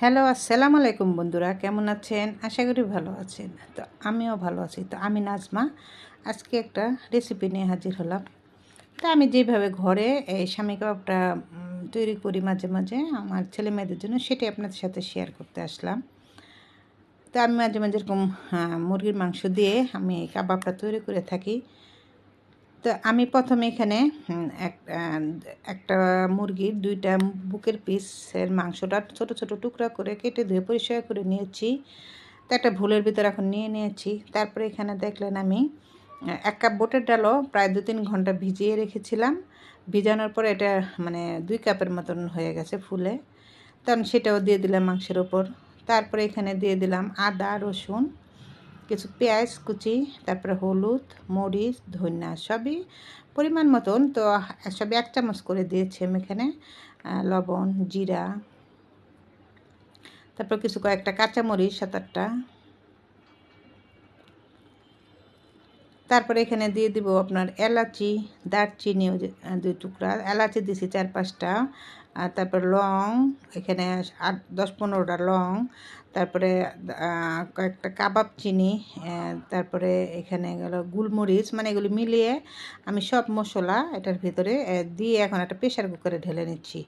Hello আসসালামু আলাইকুম বন্ধুরা কেমন আছেন? আশা করি ভালো আছেন। তো আমিও ভালো আছি। তো আমি নাজমা আজকে একটা রেসিপি নিয়ে হাজির হলাম। তা আমি যেভাবে ঘরে এই স্বামী কাবাবটা তৈরি করি মাঝে মাঝে আমার ছেলে মেয়েদের জন্য সেটাই আপনাদের সাথে শেয়ার করতে আসলাম। তো আমি মাঝে মাঝে এরকম হ্যাঁ, মুরগির মাংস দিয়ে আমি এই কাবাবটা তৈরি করে থাকি। তো আমি প্রথমে এখানে এক- একটা মুরগির দুইটা বুকের পিসের মাংসটা ছোট ছোট টুকরা করে কেটে ধুয়ে পরিষ্কার করে নিয়েছি। তো একটা ভুলের ভিতর এখন নিয়ে নিয়েছি। তারপরে এখানে দেখলেন আমি, এক কাপ বোটের ডালও প্রায় দু তিন ঘণ্টা ভিজিয়ে রেখেছিলাম। ভিজানোর পরে এটা মানে দুই কাপের মতন হয়ে গেছে ফুলে। তখন সেটাও দিয়ে দিলাম মাংসের ওপর। তারপরে এখানে দিয়ে দিলাম আদা, রসুন কিছু পেঁয়াজ কুচি, তারপরে হলুদ, মরিচ, ধনিয়া, সবই পরিমাণ মতন। তো সবই এক চামচ করে দিয়েছি আমি এখানে লবণ, জিরা, তারপর কিছু কয়েকটা কাঁচামরিচ, সাত আটটা। তারপরে এখানে দিয়ে দিব আপনার এলাচি, দারচিনি, ওই দুই টুকরা। এলাচি দিছি চার পাঁচটা। আর তারপর লং, এখানে আট, দশ পনেরোটা লং। তারপরে কয়েকটা কাবাব চিনি তারপরে এখানে গেল গুলমরিচ। মানে এগুলি মিলিয়ে আমি সব মশলা এটার ভিতরে দিয়ে এখন একটা প্রেশার কুকারে ঢেলে নিচ্ছি।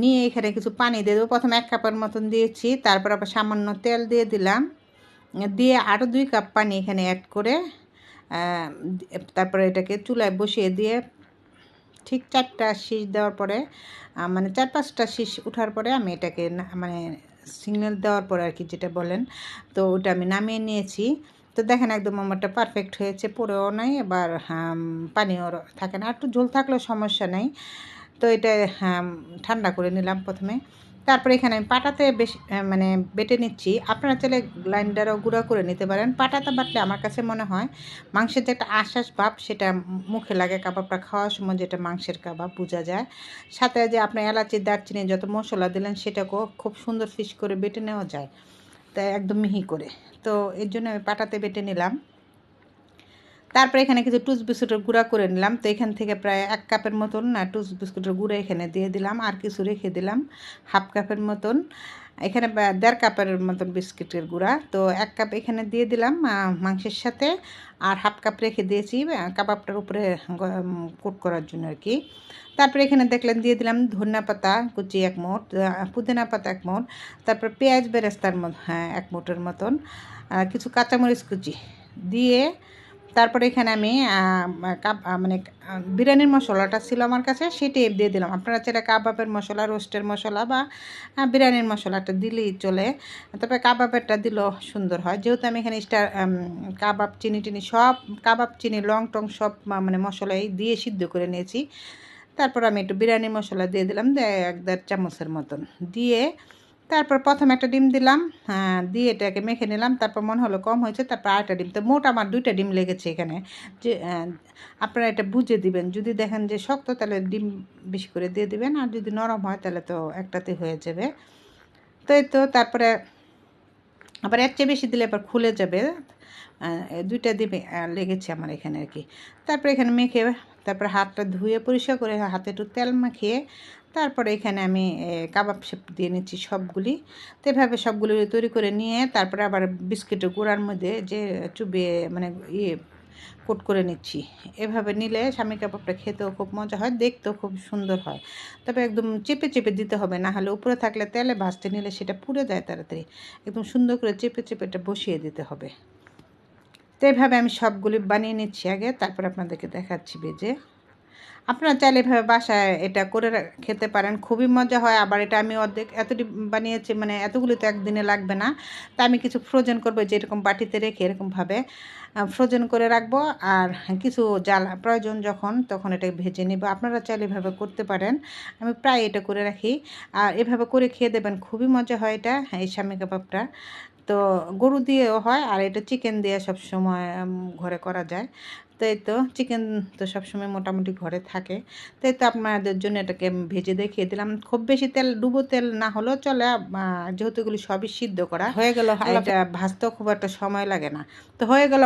নিয়ে এখানে কিছু পানি দিয়ে দেবো। প্রথমে এক কাপের মতন দিয়েছি। তারপর আবার সামান্য তেল দিয়ে দিলাম। দিয়ে আরও দুই কাপ পানি এখানে অ্যাড করে তারপরে এটাকে চুলায় বসিয়ে দিয়ে ঠিক চারটা শীষ দেওয়ার পরে মানে চার পাঁচটা শীষ উঠার পরে আমি এটাকে মানে সিগন্যাল দেওয়ার পরে আর কি যেটা বলেন, তো ওটা আমি নামিয়ে নিয়েছি। তো দেখেন একদম আমারটা পারফেক্ট হয়েছে, পরেও নাই, এবার পানিও থাকে না একটু ঝোল থাকলেও সমস্যা নেই। তো এটা ঠান্ডা করে নিলাম প্রথমে। তারপরে এখানে আমি পাটাতে বেশি মানে বেটে নিচ্ছি। আপনারা চাইলে গ্রাইন্ডারও গুঁড়া করে নিতে পারেন। পাটাতে বাটলে আমার কাছে মনে হয় মাংসের যে একটা আশ্বাস ভাব, সেটা মুখে লাগে কাবাবটা খাওয়ার সময় যেটা মাংসের কাবাব, বোঝা যায়। সাথে যে আপনি এলাচি, দারচিনি যত মশলা দিলেন, সেটাকেও খুব সুন্দর ফিস করে বেটে নেওয়া যায়। তাই একদম মিহি করে। তো এর জন্য আমি পাটাতে বেটে নিলাম। তারপরে এখানে কিছু টুস বিস্কুটের গুঁড়া করে নিলাম। তো এখান থেকে প্রায় এক কাপের মতন, না, টুস বিস্কুটের গুঁড়া এখানে দিয়ে দিলাম। আর কিছু রেখে দিলাম, হাফ কাপের মতন। এখানে দেড় কাপের মতন বিস্কিটের গুঁড়া। তো এক কাপ এখানে দিয়ে দিলাম মাংসের সাথে। আর হাফ কাপ রেখে দিয়েছি কাবাবটার উপরে কোট করার জন্য আর কি। তারপরে এখানে দেখলেন, দিয়ে দিলাম ধনিয়া পাতা, কুচি এক মোট পুদিনা পাতা এক মোট। তারপর পেঁয়াজ বেরেস্তার মতো হ্যাঁ এক মোটের মতন। কিছু কাঁচামরিচ কুচি। দিয়ে তারপরে এখানে আমি কাপ মানে বিরিয়ানির মশলাটা ছিল আমার কাছে, সেটি দিয়ে দিলাম। আপনারা চাইলে কাবাবের মশলা, রোস্টের মশলা বা বিরিয়ানির মশলাটা দিলেই চলে। তবে কাবাবেরটা দিলেও সুন্দর হয়। যেহেতু আমি এখানে স্টার কাবাব, চিনি টিনি সব, কাবাব, চিনি, লং টং সব মানে মশলাই দিয়ে সিদ্ধ করে নিয়েছি। তারপর আমি একটু বিরিয়ানি মশলা দিয়ে দিলাম এক দেড় চামচের মতন। দিয়ে তারপর প্রথম একটা ডিম দিলাম হ্যাঁ দিয়ে এটাকে মেখে নিলাম, তারপর মনে হলো কম হয়েছে, তারপর আরেকটা ডিম। তো মোট আমার দুইটা ডিম লেগেছে এখানে। যে আপনারা এটা বুঝে দিবেন। যদি দেখেন যে শক্ত, তাহলে ডিম বেশি করে দিয়ে দিবেন, আর যদি নরম হয়, তাহলে তো একটাতে হয়ে যাবে। তো এই তো, তারপরে আবার এর চেয়ে বেশি দিলে আবার খুলে যাবে। দুইটা দিবে লেগেছে আমার এখানে আর কি। তারপরে এখানে মেখে, তারপরে হাতটা ধুয়ে পরিষ্কার করে হাতে একটু তেল মাখিয়ে তারপরে এখানে আমি কাবাব শেপ দিয়ে নিচ্ছি সবগুলি। তো এভাবে সবগুলি তৈরি করে নিয়ে তারপরে আবার বিস্কিটের গুঁড়ার মধ্যে যে চুবিয়ে মানে ইয়ে কোট করে নিচ্ছি। এভাবে নিলে স্বামী কাবাবটা খেতেও খুব মজা হয়, দেখতেও খুব সুন্দর হয়। তবে একদম চেপে চেপে দিতে হবে, না হলে উপরে থাকলে তেলে ভাজতে নিলে সেটা পুড়ে যায় তাড়াতাড়ি। একদম সুন্দর করে চেপে চেপে এটা বসিয়ে দিতে হবে। তো এভাবে আমি সবগুলি বানিয়ে নিচ্ছি আগে তারপর আপনাদেরকে দেখাচ্ছি বেজে। আপনারা চাইলে এভাবে বাসায় এটা করে খেতে পারেন। খুবই মজা হয়। আবার এটা আমি অর্ধেক এতটি বানিয়েছি মানে এতগুলি তো একদিনে লাগবে না। তা আমি কিছু ফ্রোজেন করব যে এরকম বাটিতে রেখে এরকমভাবে ফ্রোজেন করে রাখব। আর কিছু জাল প্রয়োজন যখন, তখন এটা ভেজে নিব। আপনারা চাইলে এভাবে করতে পারেন। আমি প্রায় এটা করে রাখি। আর এভাবে করে খেয়ে দেবেন, খুবই মজা হয় এটা এই স্বামী কাবাবটা। তো গরু দিয়েও হয়, আর এটা চিকেন দিয়ে সব সময় ঘরে করা যায়। তো এই তো চিকেন তো সবসময় মোটামুটি ঘরে থাকে। তো তাই তো আপনাদের জন্য এটাকে ভেজে দেখিয়ে দিলাম। খুব বেশি তেল ডুবো তেল না হলেও চলে যেহেতু এগুলি সবই সিদ্ধ করা। হয়ে গেল এটা ভাজতেও খুব একটা সময় লাগে না। তো হয়ে গেল